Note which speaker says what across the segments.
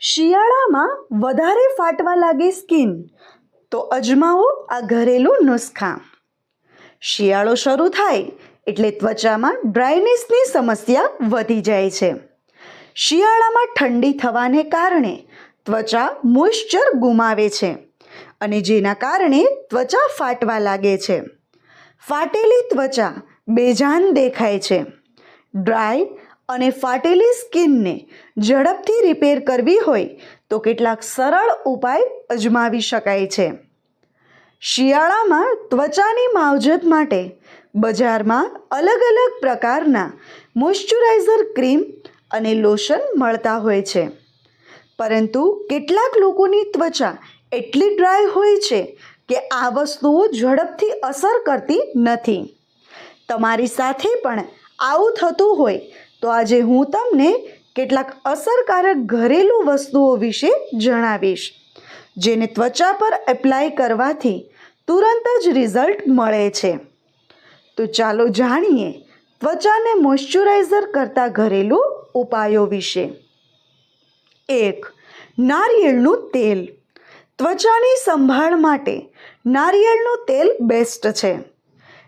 Speaker 1: શિયાળામાં વધારે ફાટવા લાગે સ્કિન, તો અજમાવો આ ઘરેલું નુસ્ખા. શિયાળો શરૂ થાય એટલે ત્વચામાં ડ્રાયનેસની સમસ્યા વધી જાય છે. શિયાળામાં ઠંડી થવાને કારણે ત્વચા મોઇશ્ચર ગુમાવે છે અને જેના કારણે ત્વચા ફાટવા લાગે છે. ફાટેલી ત્વચા બેજાન દેખાય છે. ડ્રાય અને ફાટેલી સ્કિનને ઝડપથી રિપેર કરવી હોય તો કેટલાક સરળ ઉપાય અજમાવી શકાય છે. શિયાળામાં ત્વચાની માવજત માટે બજારમાં અલગ અલગ પ્રકારના મોઇશ્ચરાઇઝર ક્રીમ અને લોશન મળતા હોય છે. પરંતુ કેટલાક લોકોની ત્વચા એટલી ડ્રાય હોય છે કે આ વસ્તુઓ ઝડપથી અસર કરતી નથી. તમારી સાથે પણ આવું થતું હોય તો આજે હું તમને કેટલાક અસરકારક ઘરેલું વસ્તુઓ વિશે જણાવીશ, જેને ત્વચા પર એપ્લાય કરવાથી તુરંત જ રિઝલ્ટ મળે છે. તો ચાલો જાણીએ ત્વચાને મોઇશ્ચરાઇઝર કરતા ઘરેલું ઉપાયો વિશે. એક, નારિયેળનું તેલ. ત્વચાની સંભાળ માટે નારિયેળનું તેલ બેસ્ટ છે.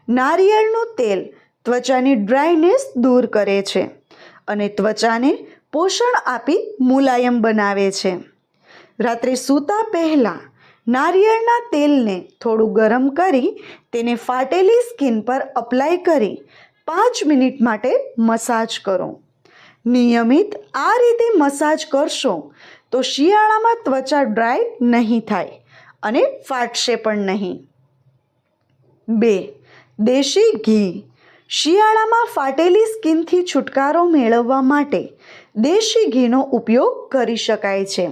Speaker 1: નારિયેળનું તેલ ત્વચાની ડ્રાયનેસ દૂર કરે છે અને ત્વચાને પોષણ આપી મુલાયમ બનાવે છે. રાત્રે સૂતા પહેલાં નારિયેળના તેલને થોડું ગરમ કરી તેને ફાટેલી સ્કિન પર અપ્લાય કરી પાંચ મિનિટ માટે મસાજ કરો. નિયમિત આ રીતે મસાજ કરશો તો શિયાળામાં ત્વચા ડ્રાય નહીં થાય અને ફાટશે પણ નહીં. બે, દેશી ઘી શિયાળામાં ફાટેલી સ્કિનથી છુટકારો મેળવવા માટે દેશી ઘીનો ઉપયોગ કરી શકાય છે.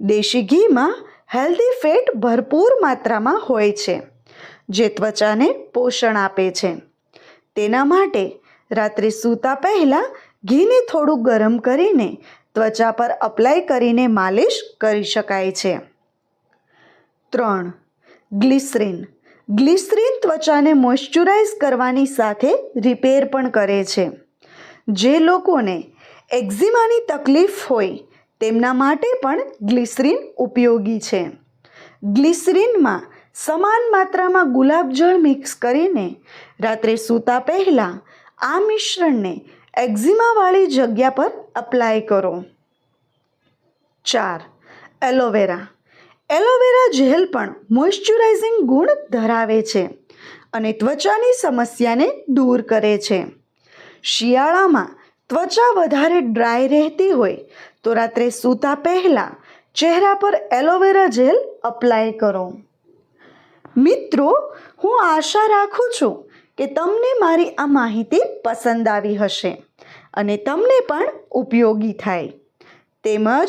Speaker 1: દેશી ઘીમાં હેલ્ધી ફેટ ભરપૂર માત્રામાં હોય છે, જે ત્વચાને પોષણ આપે છે. તેના માટે રાત્રે સૂતા પહેલાં ઘીને થોડું ગરમ કરીને ત્વચા પર અપ્લાય કરીને માલિશ કરી શકાય છે. ત્રણ, ગ્લિસરીન. ગ્લિસરીન ત્વચાને મોઇશ્ચરાઇઝ કરવાની સાથે રિપેર પણ કરે છે. જે લોકોને એક્ઝિમાની તકલીફ હોય, તેમના માટે પણ ગ્લિસરીન ઉપયોગી છે. ગ્લિસરીનમાં સમાન માત્રામાં ગુલાબજળ મિક્સ કરીને રાત્રે સૂતા પહેલાં આ મિશ્રણને એક્ઝિમાવાળી જગ્યા પર અપ્લાય કરો. ચાર, aloe vera. Aloe vera gel પણ મોઇશ્ચરાઇઝિંગ ગુણ ધરાવે છે અને ત્વચાની સમસ્યાને દૂર કરે છે. શિયાળામાં ત્વચા વધારે ડ્રાય રહેતી હોય તો રાત્રે સૂતા પહેલાં ચહેરા પર એલોવેરા જેલ અપ્લાય કરો. મિત્રો, હું આશા રાખું છું કે તમને મારી આ માહિતી પસંદ આવી હશે અને તમને પણ ઉપયોગી થાય. તેમજ